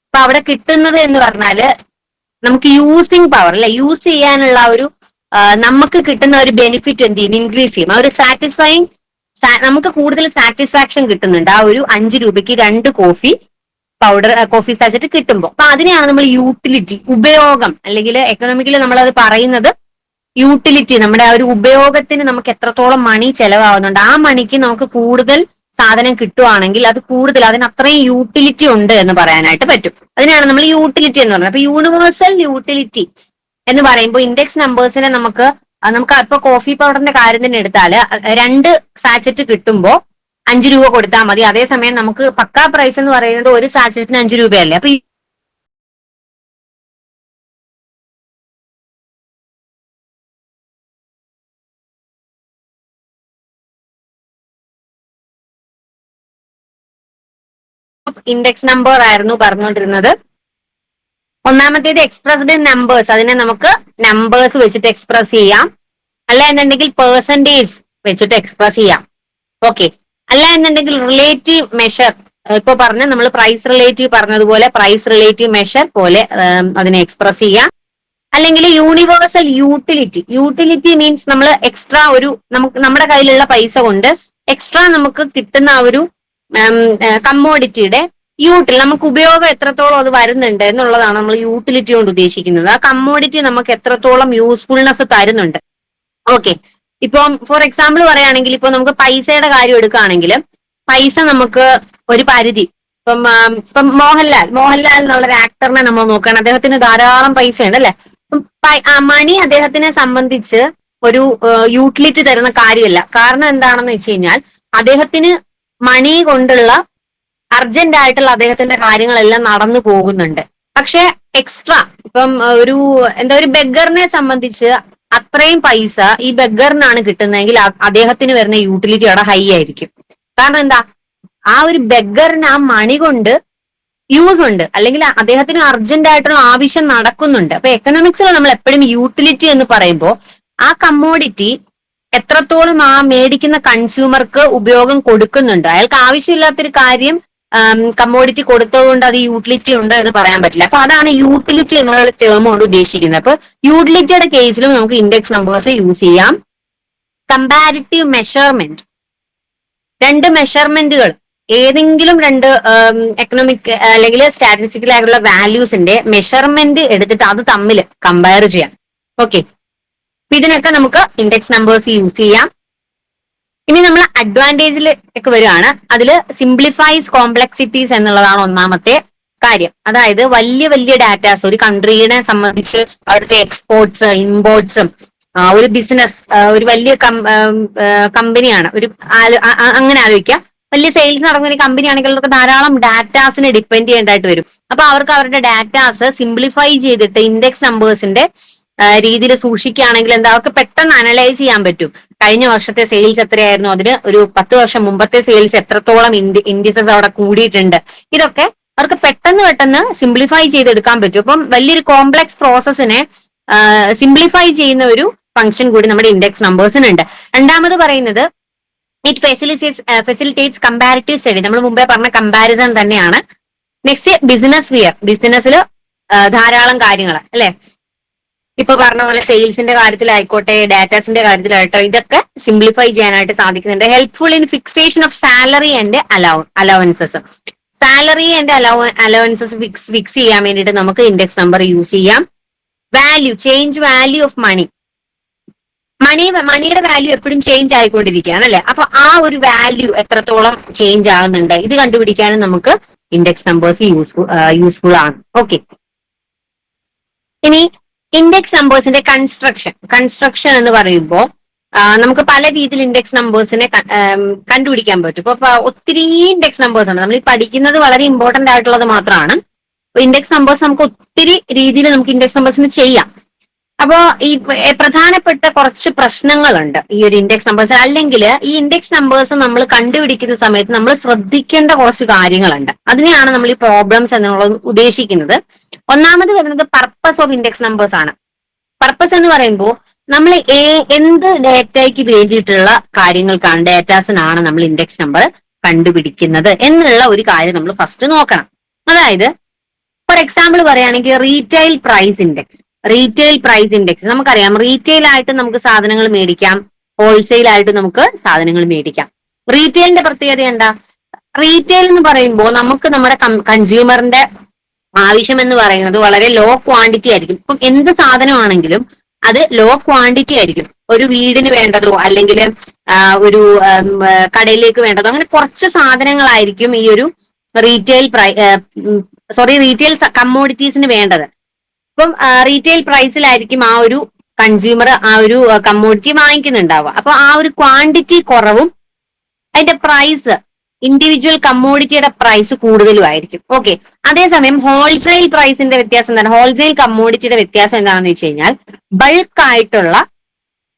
അപ്പൊ അവിടെ കിട്ടുന്നത് എന്ന് പറഞ്ഞാൽ നമുക്ക് യൂസിങ് പവർ അല്ലെ? യൂസ് ചെയ്യാനുള്ള ഒരു നമുക്ക് കിട്ടുന്ന ഒരു ബെനിഫിറ്റ് എന്ത് ചെയ്യും? ഇൻക്രീസ് ചെയ്യും. ആ ഒരു സാറ്റിസ്ഫൈങ് നമുക്ക് കൂടുതൽ സാറ്റിസ്ഫാക്ഷൻ കിട്ടുന്നുണ്ട്. ആ ഒരു അഞ്ച് രൂപയ്ക്ക് രണ്ട് കോഫി പൗഡർ കോഫി സാച്ചറ്റ് കിട്ടുമ്പോൾ അപ്പൊ അതിനെയാണ് നമ്മൾ യൂട്ടിലിറ്റി ഉപയോഗം. അല്ലെങ്കിൽ എക്കണോമിക്കലി നമ്മൾ അത് പറയുന്നത് യൂട്ടിലിറ്റി നമ്മുടെ ആ ഒരു ഉപയോഗത്തിന് നമുക്ക് എത്രത്തോളം മണി ചെലവാകുന്നുണ്ട്. ആ മണിക്ക് നമുക്ക് കൂടുതൽ സാധനം കിട്ടുവാണെങ്കിൽ അത് കൂടുതൽ അതിന് അത്രയും യൂട്ടിലിറ്റി ഉണ്ട് എന്ന് പറയാനായിട്ട് പറ്റും. അതിനാണ് നമ്മൾ യൂട്ടിലിറ്റി എന്ന് പറയുന്നത്. അപ്പൊ യൂണിവേഴ്സൽ യൂട്ടിലിറ്റി എന്ന് പറയുമ്പോൾ ഇൻഡെക്സ് നമ്പേഴ്സിനെ നമുക്ക് നമുക്ക് ഇപ്പൊ കോഫി പൗഡറിന്റെ കാര്യം തന്നെ എടുത്താൽ രണ്ട് സാച്ചറ്റ് കിട്ടുമ്പോൾ അഞ്ച് രൂപ കൊടുത്താൽ മതി. അതേസമയം നമുക്ക് പക്കാ പ്രൈസ് എന്ന് പറയുന്നത് ഒരു സാച്ചറ്റിന് അഞ്ച് രൂപയല്ലേ? അപ്പൊ ഇൻഡെക്സ് നമ്പർ ആയിരുന്നു പറഞ്ഞുകൊണ്ടിരുന്നത് ഒന്നാമത്തേത് എക്സ്പ്രസ്ഡ് നമ്പേഴ്സ് അതിനെ നമുക്ക് നമ്പേഴ്സ് വെച്ചിട്ട് എക്സ്പ്രസ് ചെയ്യാം. അല്ല എന്നുണ്ടെങ്കിൽ പേഴ്സന്റേജ് വെച്ചിട്ട് എക്സ്പ്രസ് ചെയ്യാം. ഓക്കെ അല്ല എന്നുണ്ടെങ്കിൽ റിലേറ്റീവ് മെഷർ ഇപ്പൊ പറഞ്ഞ നമ്മൾ പ്രൈസ് റിലേറ്റീവ് പറഞ്ഞതുപോലെ പ്രൈസ് റിലേറ്റീവ് മെഷർ പോലെ അതിനെ എക്സ്പ്രസ് ചെയ്യാം. അല്ലെങ്കിൽ യൂണിവേഴ്സൽ യൂട്ടിലിറ്റി യൂട്ടിലിറ്റി മീൻസ് നമ്മൾ എക്സ്ട്രാ ഒരു നമുക്ക് നമ്മുടെ കയ്യിലുള്ള പൈസ കൊണ്ട് എക്സ്ട്രാ നമുക്ക് കിട്ടുന്ന ഒരു കമ്മോഡിറ്റിയുടെ യൂട്ടിൽ നമുക്ക് ഉപയോഗം എത്രത്തോളം അത് വരുന്നുണ്ട് എന്നുള്ളതാണ് നമ്മൾ യൂട്ടിലിറ്റി കൊണ്ട് ഉദ്ദേശിക്കുന്നത്. ആ കമ്മോഡിറ്റി നമുക്ക് എത്രത്തോളം യൂസ്ഫുൾനെസ് തരുന്നുണ്ട്. ഓക്കെ ഇപ്പം ഫോർ എക്സാമ്പിൾ പറയുകയാണെങ്കിൽ ഇപ്പൊ നമുക്ക് പൈസയുടെ കാര്യം എടുക്കുകയാണെങ്കിൽ പൈസ നമുക്ക് ഒരു പരിധി. ഇപ്പം ഇപ്പം മോഹൻലാൽ മോഹൻലാൽ എന്നുള്ള ഒരു ആക്ടറിനെ നമ്മൾ നോക്കുകയാണ്. അദ്ദേഹത്തിന് ധാരാളം പൈസയുണ്ട് അല്ലെ? മണി അദ്ദേഹത്തിനെ സംബന്ധിച്ച് ഒരു യൂട്ടിലിറ്റി തരുന്ന കാര്യമല്ല. കാരണം എന്താണെന്ന് വെച്ച് കഴിഞ്ഞാൽ അദ്ദേഹത്തിന് മണി കൊണ്ടുള്ള അർജന്റ് ആയിട്ടുള്ള അദ്ദേഹത്തിന്റെ കാര്യങ്ങളെല്ലാം നടന്നു പോകുന്നുണ്ട്. പക്ഷെ എക്സ്ട്രാ ഇപ്പം ഒരു എന്താ ഒരു ബെഗറിനെ സംബന്ധിച്ച് അത്രയും പൈസ ഈ ബെഗറിനാണ് കിട്ടുന്നതെങ്കിൽ അദ്ദേഹത്തിന് വരുന്ന യൂട്ടിലിറ്റി അവിടെ ഹൈ ആയിരിക്കും. കാരണം എന്താ? ആ ഒരു ബെഗറിന് ആ മണി കൊണ്ട് യൂസ് ഉണ്ട്. അല്ലെങ്കിൽ അദ്ദേഹത്തിന് അർജന്റ് ആയിട്ടുള്ള ആവശ്യം നടക്കുന്നുണ്ട്. അപ്പൊ എക്കണോമിക്സിൽ നമ്മൾ എപ്പോഴും യൂട്ടിലിറ്റി എന്ന് പറയുമ്പോൾ ആ കമ്മോഡിറ്റി എത്രത്തോളം ആ മേടിക്കുന്ന കൺസ്യൂമർക്ക് ഉപയോഗം കൊടുക്കുന്നുണ്ട്. അയാൾക്ക് ആവശ്യമില്ലാത്തൊരു കാര്യം കമ്മോഡിറ്റി കൊടുത്തതുകൊണ്ട് അത് യൂട്ടിലിറ്റി ഉണ്ട് എന്ന് പറയാൻ പറ്റില്ല. അപ്പൊ അതാണ് യൂട്ടിലിറ്റി എന്നുള്ള ടേം കൊണ്ട് ഉദ്ദേശിക്കുന്നത്. അപ്പൊ യൂട്ടിലിറ്റിയുടെ കേസിലും നമുക്ക് ഇൻഡെക്സ് നമ്പേഴ്സ് യൂസ് ചെയ്യാം. കമ്പാരിറ്റീവ് മെഷർമെന്റ് രണ്ട് മെഷർമെന്റുകൾ ഏതെങ്കിലും രണ്ട് എക്കണോമിക് അല്ലെങ്കിൽ സ്റ്റാറ്റിസ്റ്റിക്കൽ ആയിട്ടുള്ള വാല്യൂസിന്റെ മെഷർമെന്റ് എടുത്തിട്ട് അത് തമ്മിൽ കമ്പയർ ചെയ്യാം. ഓക്കെ ഇതിനൊക്കെ നമുക്ക് ഇൻഡെക്സ് നമ്പേഴ്സ് യൂസ് ചെയ്യാം. ഇനി നമ്മൾ അഡ്വാന്റേജിൽ ഒക്കെ വരികയാണ്. അതിൽ സിംപ്ലിഫൈസ് കോംപ്ലക്സിറ്റീസ് എന്നുള്ളതാണ് ഒന്നാമത്തെ കാര്യം. അതായത് വലിയ വലിയ ഡാറ്റാസ് ഒരു കൺട്രീനെ സംബന്ധിച്ച് അവിടുത്തെ എക്സ്പോർട്സ് ഇമ്പോർട്സും ഒരു ബിസിനസ് ഒരു വലിയ കമ്പനിയാണ് ഒരു അങ്ങനെ ആലോചിക്കാം. വലിയ സെയിൽസ് നടക്കുന്ന ഒരു കമ്പനി ആണെങ്കിൽ അവർക്ക് ധാരാളം ഡാറ്റാസിനെ ഡിപ്പെൻഡ് ചെയ്യേണ്ടതായിട്ട് വരും. അപ്പൊ അവർക്ക് അവരുടെ ഡാറ്റാസ് സിംപ്ലിഫൈ ചെയ്തിട്ട് ഇൻഡെക്സ് നമ്പേഴ്സിന്റെ രീതിയിൽ സൂക്ഷിക്കുകയാണെങ്കിൽ എന്താ അവർക്ക് പെട്ടെന്ന് അനലൈസ് ചെയ്യാൻ പറ്റും. കഴിഞ്ഞ വർഷത്തെ സെയിൽസ് എത്രയായിരുന്നു? അതിന് ഒരു പത്ത് വർഷം മുമ്പത്തെ സെയിൽസ് എത്രത്തോളം ഇൻഡിസസ് അവിടെ കൂടിയിട്ടുണ്ട്? ഇതൊക്കെ അവർക്ക് പെട്ടെന്ന് പെട്ടെന്ന് സിംപ്ലിഫൈ ചെയ്തെടുക്കാൻ പറ്റും. അപ്പം വലിയൊരു കോംപ്ലക്സ് പ്രോസസ്സിനെ സിംപ്ലിഫൈ ചെയ്യുന്ന ഒരു ഫംഗ്ഷൻ കൂടി നമ്മുടെ ഇൻഡെക്സ് നമ്പേഴ്സിനുണ്ട് രണ്ടാമത് പറയുന്നത് it facilitates facilitates comparative study നമ്മൾ മുമ്പേ പറഞ്ഞ കമ്പാരിസൺ തന്നെയാണ്. നെക്സ്റ്റ് ബിസിനസ് വിയർ ബിസിനസ്സിൽ ധാരാളം കാര്യങ്ങൾ. അല്ലെ? ഇപ്പൊ പറഞ്ഞ പോലെ സെയിൽസിന്റെ കാര്യത്തിലായിക്കോട്ടെ ഡാറ്റാസിന്റെ കാര്യത്തിലായിട്ടോ ഇതൊക്കെ സിംപ്ലിഫൈ ചെയ്യാനായിട്ട് സാധിക്കുന്നുണ്ട്. Helpful in fixation of salary and allow allowances salary and അലവ allowances fix fix ചെയ്യാൻ വേണ്ടിയിട്ട് നമുക്ക് ഇൻഡെക്സ് നമ്പർ യൂസ് ചെയ്യാം. Value change value of money money മണിയുടെ വാല്യൂ എപ്പോഴും ചേഞ്ച് ആയിക്കൊണ്ടിരിക്കുകയാണ് അല്ലെ? അപ്പൊ ആ ഒരു വാല്യൂ എത്രത്തോളം ചേഞ്ച് ആകുന്നുണ്ട് ഇത് കണ്ടുപിടിക്കാനും നമുക്ക് ഇൻഡെക്സ് നമ്പേഴ്സ് യൂസ്ഫുൾ യൂസ്ഫുൾ ആണ്. ഓക്കെ ഇനി ഇൻഡെക്സ് നമ്പേഴ്സിന്റെ കൺസ്ട്രക്ഷൻ കൺസ്ട്രക്ഷൻ എന്ന് പറയുമ്പോൾ നമുക്ക് പല രീതിയിൽ ഇൻഡെക്സ് നമ്പേഴ്സിനെ കണ്ടുപിടിക്കാൻ പറ്റും. ഇപ്പൊ ഒത്തിരി ഇൻഡെക്സ് നമ്പേഴ്സ് ഉണ്ട് നമ്മൾ ഈ പഠിക്കുന്നത് വളരെ ഇമ്പോർട്ടന്റ് ആയിട്ടുള്ളത് മാത്രമാണ്. ഇൻഡെക്സ് നമ്പേഴ്സ് നമുക്ക് ഒത്തിരി രീതിയിൽ നമുക്ക് ഇൻഡെക്സ് നമ്പേഴ്സിന് ചെയ്യാം. അപ്പോ ഈ പ്രധാനപ്പെട്ട കുറച്ച് പ്രശ്നങ്ങളുണ്ട് ഈ ഒരു ഇൻഡെക്സ് നമ്പേഴ്സ് അല്ലെങ്കിൽ ഈ ഇൻഡെക്സ് നമ്പേഴ്സ് നമ്മൾ കണ്ടുപിടിക്കുന്ന സമയത്ത് നമ്മൾ ശ്രദ്ധിക്കേണ്ട കുറച്ച് കാര്യങ്ങളുണ്ട്. അതിനെയാണ് നമ്മൾ ഈ പ്രോബ്ലംസ് എന്നുള്ളത് ഉദ്ദേശിക്കുന്നത്. ഒന്നാമത് വരുന്നത് പർപ്പസ് ഓഫ് ഇൻഡെക്സ് നമ്പേഴ്സ് ആണ്. പർപ്പസ് എന്ന് പറയുമ്പോൾ നമ്മൾ എന്ത് ഡേറ്റയ്ക്ക് വേണ്ടിയിട്ടുള്ള കാര്യങ്ങൾക്കാണ് ഡേറ്റാസിനാണ് നമ്മൾ ഇൻഡെക്സ് നമ്പർ കണ്ടുപിടിക്കുന്നത് എന്നുള്ള ഒരു കാര്യം നമ്മൾ ഫസ്റ്റ് നോക്കണം. അതായത് ഫോർ എക്സാമ്പിൾ പറയുകയാണെങ്കിൽ retail price index retail price index നമുക്കറിയാം റീറ്റെയിൽ ആയിട്ട് നമുക്ക് സാധനങ്ങൾ മേടിക്കാം ഹോൾസെയിൽ ആയിട്ട് നമുക്ക് സാധനങ്ങൾ മേടിക്കാം. റീറ്റെയിലിന്റെ പ്രത്യേകത എന്താ? റീറ്റെയിൽ എന്ന് പറയുമ്പോൾ നമുക്ക് നമ്മുടെ കൺസ്യൂമറിന്റെ ആവശ്യം എന്ന് പറയുന്നത് വളരെ ലോ ക്വാണ്ടിറ്റി ആയിരിക്കും. ഇപ്പം എന്ത് സാധനമാണെങ്കിലും അത് ലോ ക്വാണ്ടിറ്റി ആയിരിക്കും. ഒരു വീടിന് വേണ്ടതോ അല്ലെങ്കിൽ ഒരു കടയിലേക്ക് വേണ്ടതോ അങ്ങനെ കുറച്ച് സാധനങ്ങളായിരിക്കും ഈ ഒരു റീറ്റെയിൽ പ്രൈ സോറി റീറ്റെയിൽ കമ്മോഡിറ്റീസിന് വേണ്ടത്. ഇപ്പം റീറ്റെയിൽ പ്രൈസിലായിരിക്കും ആ ഒരു കൺസ്യൂമർ ആ ഒരു കമ്മോഡിറ്റി വാങ്ങിക്കുന്നുണ്ടാവുക. അപ്പൊ ആ ഒരു ക്വാണ്ടിറ്റി കുറവും അതിന്റെ പ്രൈസ് ഇൻഡിവിജ്വൽ കമ്മോഡിറ്റിയുടെ പ്രൈസ് കൂടുതലും ആയിരിക്കും ഓക്കെ അതേസമയം ഹോൾസെയിൽ പ്രൈസിന്റെ വ്യത്യാസം എന്താണ്? ഹോൾസെയിൽ കമ്മോഡിറ്റിയുടെ വ്യത്യാസം എന്താണെന്ന് വെച്ച് കഴിഞ്ഞാൽ ബൾക്ക് ആയിട്ടുള്ള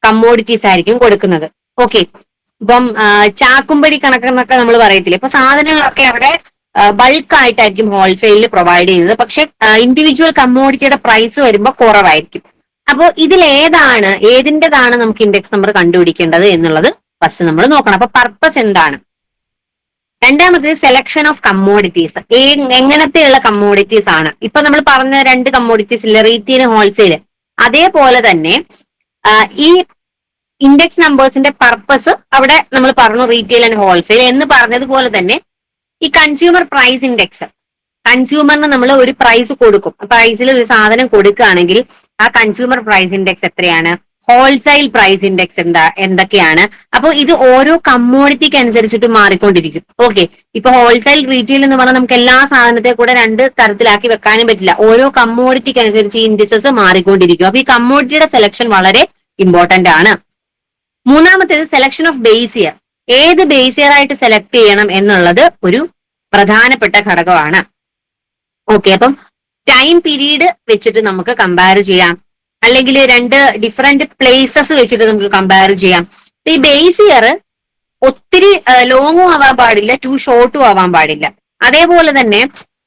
കമ്മോഡിറ്റീസ് ആയിരിക്കും കൊടുക്കുന്നത്. ഓക്കെ ഇപ്പം ചാക്കുംപടി കണക്കെന്നൊക്കെ നമ്മൾ പറയത്തില്ലേ? ഇപ്പൊ സാധനങ്ങളൊക്കെ അവിടെ ബൾക്ക് ആയിട്ടായിരിക്കും ഹോൾസെയിലിൽ പ്രൊവൈഡ് ചെയ്യുന്നത്. പക്ഷെ ഇൻഡിവിജ്വൽ കമ്മോഡിറ്റിയുടെ പ്രൈസ് വരുമ്പോൾ കുറവായിരിക്കും. അപ്പോൾ ഇതിൽ ഏതാണ് ഏതിന്റെതാണ് നമുക്ക് ഇൻഡെക്സ് നമ്പർ കണ്ടുപിടിക്കേണ്ടത് എന്നുള്ളത് ഫസ്റ്റ് നമ്മൾ നോക്കണം. അപ്പൊ പർപ്പസ് എന്താണ്? രണ്ടാമത് സെലക്ഷൻ ഓഫ് കമ്മോഡിറ്റീസ് എങ്ങനത്തെയുള്ള കമ്മോഡിറ്റീസ് ആണ്. ഇപ്പൊ നമ്മൾ പറഞ്ഞ രണ്ട് കമ്മോഡിറ്റീസ് ഇല്ല റീറ്റെയിൽ ഹോൾസെയിൽ അതേപോലെ തന്നെ ഈ ഇൻഡെക്സ് നമ്പേഴ്സിന്റെ പർപ്പസ് അവിടെ നമ്മൾ പറഞ്ഞു റീറ്റെയിൽ ആൻഡ് ഹോൾസെയിൽ എന്ന് പറഞ്ഞതുപോലെ തന്നെ ഈ കൺസ്യൂമർ പ്രൈസ് ഇൻഡെക്സ് കൺസ്യൂമറിന് നമ്മൾ ഒരു പ്രൈസ് കൊടുക്കും. പ്രൈസിൽ ഒരു സാധനം കൊടുക്കുകയാണെങ്കിൽ ആ കൺസ്യൂമർ പ്രൈസ് ഇൻഡെക്സ് എത്രയാണ്? ഹോൾസെയിൽ പ്രൈസ് ഇൻഡെക്സ് എന്താ എന്തൊക്കെയാണ്? അപ്പോൾ ഇത് ഓരോ കമ്മോഡിറ്റിക്ക് അനുസരിച്ചിട്ട് മാറിക്കൊണ്ടിരിക്കും. ഓക്കെ ഇപ്പൊ ഹോൾസെയിൽ റീറ്റെയിൽ എന്ന് പറഞ്ഞാൽ നമുക്ക് എല്ലാ സാധനത്തെ കൂടെ രണ്ട് തരത്തിലാക്കി വെക്കാനും പറ്റില്ല. ഓരോ കമ്മോഡിറ്റിക്ക് അനുസരിച്ച് ഈ മാറിക്കൊണ്ടിരിക്കും. അപ്പൊ ഈ കമ്മോഡിറ്റിയുടെ സെലക്ഷൻ വളരെ ഇമ്പോർട്ടന്റ് ആണ്. മൂന്നാമത്തേത് സെലക്ഷൻ ഓഫ് ബേസ് ഇയർ ഏത് ബേസ് ഇയർ ആയിട്ട് സെലക്ട് ചെയ്യണം എന്നുള്ളത് ഒരു പ്രധാനപ്പെട്ട ഘടകമാണ്. ഓക്കെ അപ്പം ടൈം പീരീഡ് വെച്ചിട്ട് നമുക്ക് കമ്പയർ ചെയ്യാം. അല്ലെങ്കിൽ രണ്ട് ഡിഫറെന്റ് പ്ലേസസ് വെച്ചിട്ട് നമുക്ക് കമ്പയർ ചെയ്യാം. ഈ ബേസ് ഇയർ ഒത്തിരി ലോങ്ങും ആവാൻ പാടില്ല ടു ഷോർട്ടും ആവാൻ പാടില്ല. അതേപോലെ തന്നെ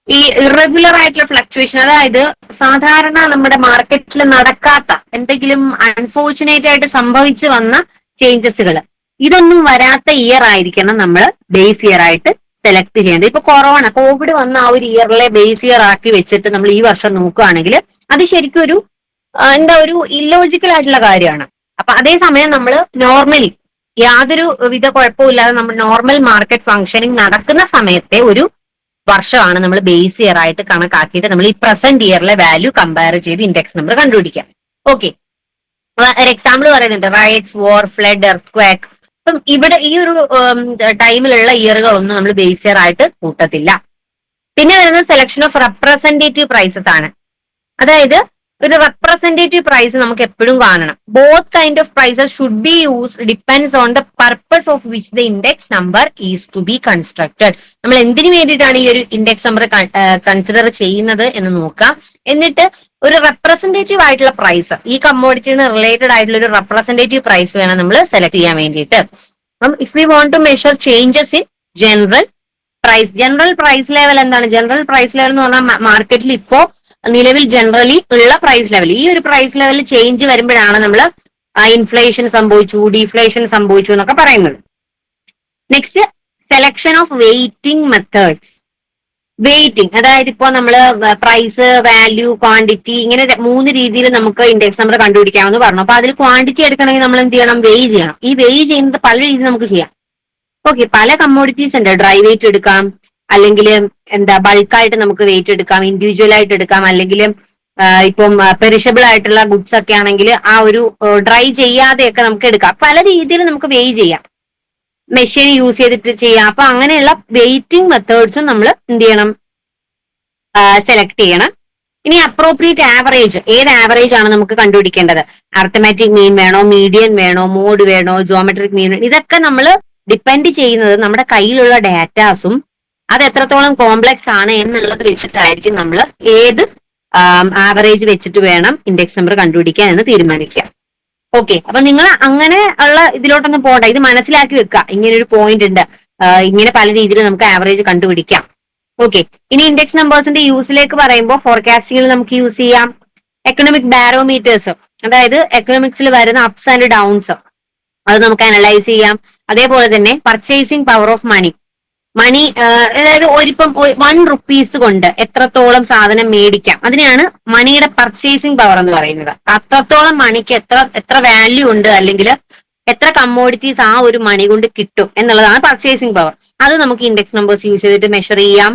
ഈ ഇറഗുലർ ആയിട്ടുള്ള ഫ്ലക്ച്വേഷൻ അതായത് സാധാരണ നമ്മുടെ മാർക്കറ്റിൽ നടക്കാത്ത എന്തെങ്കിലും അൺഫോർച്ചുനേറ്റ് ആയിട്ട് സംഭവിച്ചു വന്ന ചേഞ്ചസുകൾ ഇതൊന്നും വരാത്ത ഇയർ ആയിരിക്കണം നമ്മൾ ബേസ് ഇയർ ആയിട്ട് സെലക്ട് ചെയ്യേണ്ടത്. ഇപ്പൊ കൊറോണ കോവിഡ് വന്ന ആ ഒരു ഇയറിലെ ബേസ് ഇയർ ആക്കി വെച്ചിട്ട് നമ്മൾ ഈ വർഷം നോക്കുകയാണെങ്കിൽ അത് ശരിക്കും ഒരു എന്താ ഒരു ഇല്ലോജിക്കൽ ആയിട്ടുള്ള കാര്യമാണ്. അപ്പൊ അതേസമയം നമ്മൾ നോർമലി യാതൊരു വിധ കുഴപ്പമില്ലാതെ നമ്മൾ നോർമൽ മാർക്കറ്റ് ഫംഗ്ഷനിങ് നടക്കുന്ന സമയത്തെ ഒരു വർഷമാണ് നമ്മൾ ബേസ് ഇയർ ആയിട്ട് കണക്കാക്കിയിട്ട് നമ്മൾ ഈ പ്രസന്റ് ഇയറിലെ വാല്യൂ കമ്പയർ ചെയ്ത് ഇൻഡെക്സ് നമ്പർ കണ്ടുപിടിക്കാം ഓക്കെ ഒരു എക്സാമ്പിൾ പറയുന്നുണ്ട്. റൈറ്റ്സ് വോർ ഫ്ലഡ് എർസ്ക്വാക്ക് അപ്പം ഇവിടെ ഈ ഒരു ടൈമിലുള്ള ഇയറുകളൊന്നും നമ്മൾ ബേസ് ഇയർ ആയിട്ട് കൂട്ടത്തില്ല. പിന്നെ വരുന്നത് സെലക്ഷൻ ഓഫ് റെപ്രസെന്റേറ്റീവ് പ്രൈസസ് ആണ്. അതായത് ഒരു റെപ്രസെന്റേറ്റീവ് പ്രൈസ് നമുക്ക് എപ്പോഴും കാണണം. Both kind of prices should be use depends on the purpose of which the index number is to be constructed നമ്മൾ എന്തിനു വേണ്ടിയിട്ടാണ് ഈ ഒരു ഇൻഡെക്സ് നമ്പർ കൺസിഡർ ചെയ്യുന്നത് എന്ന് നോക്കാം. എന്നിട്ട് ഒരു റെപ്രസെന്റേറ്റീവ് ആയിട്ടുള്ള പ്രൈസ് ഈ കമ്മോഡിറ്റിന് റിലേറ്റഡ് ആയിട്ടുള്ള ഒരു റെപ്രസെന്റേറ്റീവ് പ്രൈസ് വേണം നമ്മൾ സെലക്ട് ചെയ്യാൻ വേണ്ടിയിട്ട്. അപ്പം if you want to measure changes in general price general price level എന്താണ്? ജനറൽ പ്രൈസ് ലെവൽ എന്ന് പറഞ്ഞാൽ മാർക്കറ്റിൽ ഇപ്പോ നിലവിൽ ജനറലി ഉള്ള പ്രൈസ് ലെവൽ ഈ ഒരു പ്രൈസ് ലെവലിൽ ചേഞ്ച് വരുമ്പോഴാണ് നമ്മൾ ഇൻഫ്ലേഷൻ സംഭവിച്ചു ഡീഫ്ലേഷൻ സംഭവിച്ചു എന്നൊക്കെ പറയുന്നത്. Next selection of weighting methods weighting അതായത് ഇപ്പോൾ നമ്മൾ പ്രൈസ് വാല്യൂ ക്വാണ്ടിറ്റി ഇങ്ങനെ മൂന്ന് രീതിയിൽ നമുക്ക് ഇൻഡെക്സ് നമ്പർ കണ്ടുപിടിക്കാമെന്ന് പറഞ്ഞു. അപ്പൊ അതിൽ ക്വാണ്ടിറ്റി എടുക്കണമെങ്കിൽ നമ്മൾ എന്ത് ചെയ്യണം? വെയ് ചെയ്യണം. ഈ വെയ് ചെയ്യുന്നത് പല രീതിയിൽ നമുക്ക് ചെയ്യാം. ഓക്കെ പല കമ്മോഡിറ്റീസ് ഉണ്ട്. ഡ്രൈ വെയിറ്റ് എടുക്കാം. അല്ലെങ്കിൽ എന്താ ബൾക്കായിട്ട് നമുക്ക് വെയിറ്റ് എടുക്കാം ഇൻഡിവിജ്വൽ ആയിട്ട് എടുക്കാം അല്ലെങ്കിൽ ഇപ്പം പെരിഷബിൾ ആയിട്ടുള്ള ഗുഡ്സ് ഒക്കെ ആണെങ്കിൽ ആ ഒരു ഡ്രൈ ചെയ്യാതെയൊക്കെ നമുക്ക് എടുക്കാം. പല രീതിയിൽ നമുക്ക് വെയ് ചെയ്യാം. മെഷീൻ യൂസ് ചെയ്തിട്ട് ചെയ്യാം. അപ്പൊ അങ്ങനെയുള്ള വെയിറ്റിംഗ് മെത്തേഡ്സും നമ്മൾ എന്ത് ചെയ്യണം? സെലക്ട് ചെയ്യണം. ഇനി അപ്രോപ്രിയേറ്റ് ആവറേജ് ഏത് ആവറേജ് ആണ് നമുക്ക് കണ്ടുപിടിക്കേണ്ടത്? അർത്ഥമാറ്റിക് മീൻ വേണോ മീഡിയൻ വേണോ മോഡ് വേണോ ജോമെട്രിക് മീൻ ഇതൊക്കെ നമ്മൾ ഡിപ്പെൻഡ് ചെയ്യുന്നത് നമ്മുടെ കയ്യിലുള്ള ഡാറ്റാസും അത് എത്രത്തോളം കോംപ്ലക്സ് ആണ് എന്നുള്ളത് വെച്ചിട്ടായിരിക്കും നമ്മൾ ഏത് ആവറേജ് വെച്ചിട്ട് വേണം ഇൻഡെക്സ് നമ്പർ കണ്ടുപിടിക്കാൻ എന്ന് തീരുമാനിക്കുക. ഓക്കെ അപ്പൊ നിങ്ങൾ അങ്ങനെ ഉള്ള ഇതിലോട്ടൊന്നും പോകണ്ട ഇത് മനസ്സിലാക്കി വെക്കുക. ഇങ്ങനെ ഒരു പോയിന്റ് ഉണ്ട്. ഇങ്ങനെ പല രീതിയിൽ നമുക്ക് ആവറേജ് കണ്ടുപിടിക്കാം. ഓക്കെ ഇനി ഇൻഡെക്സ് നമ്പേഴ്സിന്റെ യൂസിലേക്ക് പറയുമ്പോൾ ഫോർകാസ്റ്റിംഗിൽ നമുക്ക് യൂസ് ചെയ്യാം. എക്കണോമിക് ബാരോമീറ്റേഴ്സ് അതായത് എക്കണോമിക്സിൽ വരുന്ന അപ്സ് ആൻഡ് ഡൗൺസ് അത് നമുക്ക് അനലൈസ് ചെയ്യാം. അതേപോലെ തന്നെ purchasing power of money money അതായത് ഒരിപ്പം വൺ റുപ്പീസ് കൊണ്ട് എത്രത്തോളം സാധനം മേടിക്കാം. അതിനെയാണ് മണിയുടെ പർച്ചേസിംഗ് പവർ എന്ന് പറയുന്നത്. അത്രത്തോളം മണിക്ക് എത്ര എത്ര വാല്യൂ ഉണ്ട് അല്ലെങ്കിൽ എത്ര കമ്മോഡിറ്റീസ് ആ ഒരു മണി കൊണ്ട് കിട്ടും എന്നുള്ളതാണ് പർച്ചേസിംഗ് പവർ അത് നമുക്ക് ഇൻഡെക്സ് നമ്പേഴ്സ് യൂസ് ചെയ്തിട്ട് മെഷർ ചെയ്യാം.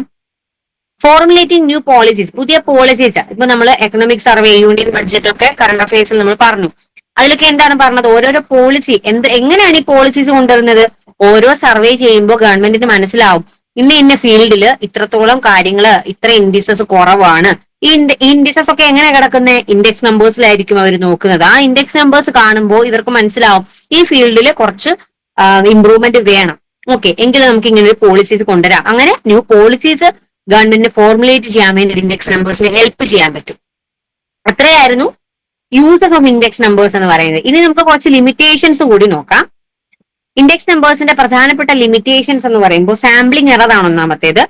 ഫോർമുലേറ്റിംഗ് ന്യൂ പോളിസീസ് പുതിയ പോളിസീസ് ഇപ്പൊ നമ്മൾ എക്കണോമിക് സർവേ യൂണിയൻ ബഡ്ജറ്റ് ഒക്കെ കറണ്ട് അഫയേഴ്സിൽ നമ്മൾ പറഞ്ഞു. അതിലൊക്കെ എന്താണ് പറഞ്ഞത്? ഓരോരോ പോളിസി എന്ത് എങ്ങനെയാണ് ഈ പോളിസീസ് കൊണ്ടുവരുന്നത്? ഓരോ സർവേ ചെയ്യുമ്പോൾ ഗവൺമെന്റിന് മനസ്സിലാവും ഇന്ന ഇന്ന ഫീൽഡിൽ ഇത്രത്തോളം കാര്യങ്ങൾ ഇത്ര ഇൻഡിസസ് കുറവാണ്. ഈ ഇൻഡിസസ് ഒക്കെ എങ്ങനെ കിടക്കുന്നത് ഇൻഡെക്സ് നമ്പേഴ്സിലായിരിക്കും അവർ നോക്കുന്നത്. ആ ഇൻഡെക്സ് നമ്പേഴ്സ് കാണുമ്പോൾ ഇവർക്ക് മനസ്സിലാവും ഈ ഫീൽഡിൽ കുറച്ച് ഇംപ്രൂവ്മെന്റ് വേണം. ഓക്കെ എങ്കിൽ നമുക്ക് ഇങ്ങനെ ഒരു പോളിസീസ് കൊണ്ടുവരാം. അങ്ങനെ ന്യൂ പോളിസീസ് ഗവൺമെന്റിന് ഫോർമുലേറ്റ് ചെയ്യാൻ വേണ്ടി ഇൻഡെക്സ് നമ്പേഴ്സിനെ ഹെൽപ്പ് ചെയ്യാൻ പറ്റും. അത്രയായിരുന്നു യൂസ് ഓഫ് ഇൻഡെക്സ് നമ്പേഴ്സ് എന്ന് പറയുന്നത്. ഇനി നമുക്ക് കുറച്ച് ലിമിറ്റേഷൻസ് കൂടി നോക്കാം. ഇൻഡെക്സ് നമ്പേഴ്സിന്റെ പ്രധാനപ്പെട്ട ലിമിറ്റേഷൻസ് എന്ന് പറയുമ്പോൾ സാമ്പിളിംഗ് എറർ ഒന്നാമത്തേത്.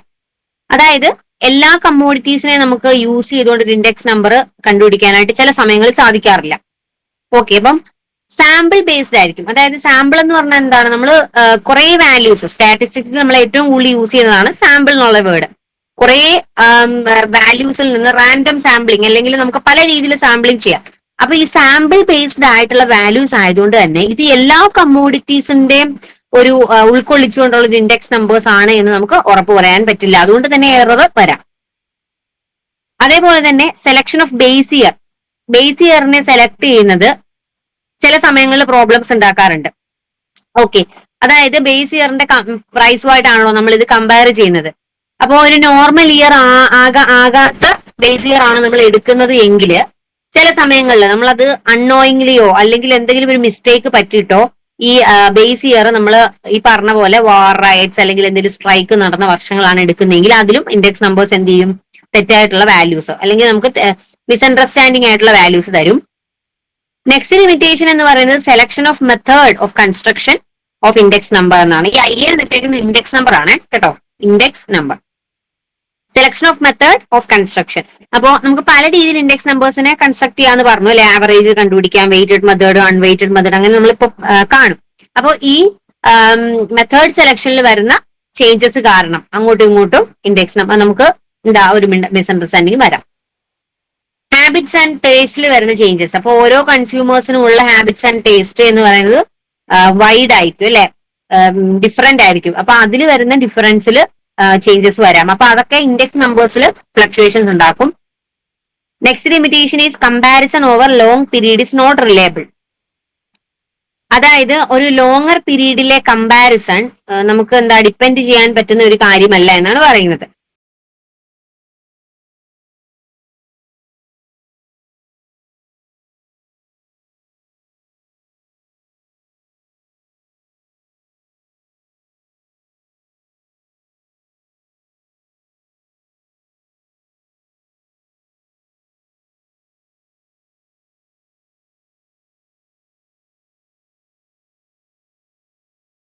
അതായത് എല്ലാ കമ്മോഡിറ്റീസിനെ നമുക്ക് യൂസ് ചെയ്തുകൊണ്ട് ഒരു ഇൻഡെക്സ് നമ്പർ കണ്ടുപിടിക്കാനായിട്ട് ചില സമയങ്ങളിൽ സാധിക്കാറില്ല. ഓക്കെ അപ്പം സാമ്പിൾ ബേസ്ഡ് ആയിരിക്കും. അതായത് സാമ്പിൾ എന്ന് പറഞ്ഞാൽ എന്താണ്? നമ്മൾ കുറെ വാല്യൂസ് സ്റ്റാറ്റിസ്റ്റിക്സ് നമ്മൾ ഏറ്റവും കൂടുതൽ യൂസ് ചെയ്യുന്നതാണ് സാമ്പിൾ എന്നുള്ള വേർഡ് കുറെ വാല്യൂസിൽ നിന്ന് റാൻഡം സാമ്പിളിങ് അല്ലെങ്കിൽ നമുക്ക് പല രീതിയിൽ സാമ്പിളിങ് ചെയ്യാം. അപ്പൊ ഈ സാമ്പിൾ ബേസ്ഡ് ആയിട്ടുള്ള വാല്യൂസ് ആയതുകൊണ്ട് തന്നെ ഇത് എല്ലാ കമ്മോഡിറ്റീസിന്റെയും ഒരു ഉൾക്കൊള്ളിച്ചുകൊണ്ടുള്ള ഒരു ഇൻഡെക്സ് നമ്പേഴ്സ് ആണ് എന്ന് നമുക്ക് ഉറപ്പ് പറയാൻ പറ്റില്ല. അതുകൊണ്ട് തന്നെ എറർ വരാം. അതേപോലെ തന്നെ selection of base year base ഇയറിനെ select ചെയ്യുന്നത് ചില സമയങ്ങളിൽ പ്രോബ്ലംസ് ഉണ്ടാക്കാറുണ്ട്. ഓക്കെ അതായത് ബേസ് ഇയറിന്റെ പ്രൈസുമായിട്ടാണല്ലോ നമ്മൾ ഇത് കമ്പയർ ചെയ്യുന്നത്. അപ്പോൾ ഒരു നോർമൽ ഇയർ ആകാ ആകാത്ത ബേസ് ഇയർ ആണ് നമ്മൾ എടുക്കുന്നത് എങ്കിൽ ചില സമയങ്ങളിൽ നമ്മളത് അൺനോയിങ്ലിയോ അല്ലെങ്കിൽ എന്തെങ്കിലും ഒരു മിസ്റ്റേക്ക് പറ്റിയിട്ടോ ഈ ബേസ് ഇയർ നമ്മൾ ഈ പറഞ്ഞ പോലെ വാർ റൈറ്റ്സ് അല്ലെങ്കിൽ എന്തെങ്കിലും സ്ട്രൈക്ക് നടന്ന വർഷങ്ങളാണ് എടുക്കുന്നതെങ്കിൽ അതിലും ഇൻഡെക്സ് നമ്പേഴ്സ് എന്ത് ചെയ്യും? തെറ്റായിട്ടുള്ള വാല്യൂസ് അല്ലെങ്കിൽ നമുക്ക് മിസ്അണ്ടർസ്റ്റാൻഡിങ് ആയിട്ടുള്ള വാല്യൂസ് തരും. നെക്സ്റ്റ് ലിമിറ്റേഷൻ എന്ന് പറയുന്നത് selection of method of construction of index number എന്നാണ്. ഈ ഐ എൽ ഇൻഡെക്സ് നമ്പർ ആണ് കേട്ടോ? Index number selection of method of construction അപ്പോൾ നമുക്ക് പല രീതിയിൽ ഇൻഡെക്സ് നമ്പേഴ്സിനെ കൺസ്ട്രക്ട് ചെയ്യാന്ന് പറഞ്ഞു അല്ലെ? ആവറേജ് കണ്ടുപിടിക്കാം വെയിറ്റഡ് മെത്തേഡ് അൺവെയിറ്റഡ് മെത്തേഡ് അങ്ങനെ നമ്മളിപ്പോ കാണും. അപ്പോൾ ഈ മെത്തേഡ് സെലക്ഷനിൽ വരുന്ന ചേഞ്ചസ് കാരണം അങ്ങോട്ടും ഇങ്ങോട്ടും ഇൻഡെക്സ് നമ്പർ നമുക്ക് എന്താ ഒരു മിസ്അണ്ടർസ്റ്റാൻഡിങ് വരാം. ഹാബിറ്റ്സ് ആൻഡ് ടേസ്റ്റിൽ വരുന്ന ചേഞ്ചസ് അപ്പോൾ ഓരോ കൺസ്യൂമേഴ്സിനും ഉള്ള ഹാബിറ്റ്സ് ആൻഡ് ടേസ്റ്റ് എന്ന് പറയുന്നത് വൈഡ് ആയിരിക്കും അല്ലെ? ഡിഫറെന്റ് ആയിരിക്കും. അപ്പൊ അതിൽ വരുന്ന ഡിഫറൻസിൽ ചേഞ്ചസ് വരാം. അപ്പൊ അതൊക്കെ ഇൻഡെക്സ് നമ്പേഴ്സിൽ ഫ്ലക്ച്വേഷൻസ് ഉണ്ടാക്കും. Next limitation is comparison over long period is not reliable അതായത് ഒരു ലോങ്ങർ പീരീഡിലെ കമ്പാരിസൺ നമുക്ക് എന്താ ഡിപ്പെൻഡ് ചെയ്യാൻ പറ്റുന്ന ഒരു കാര്യമല്ല എന്നാണ് പറയുന്നത്.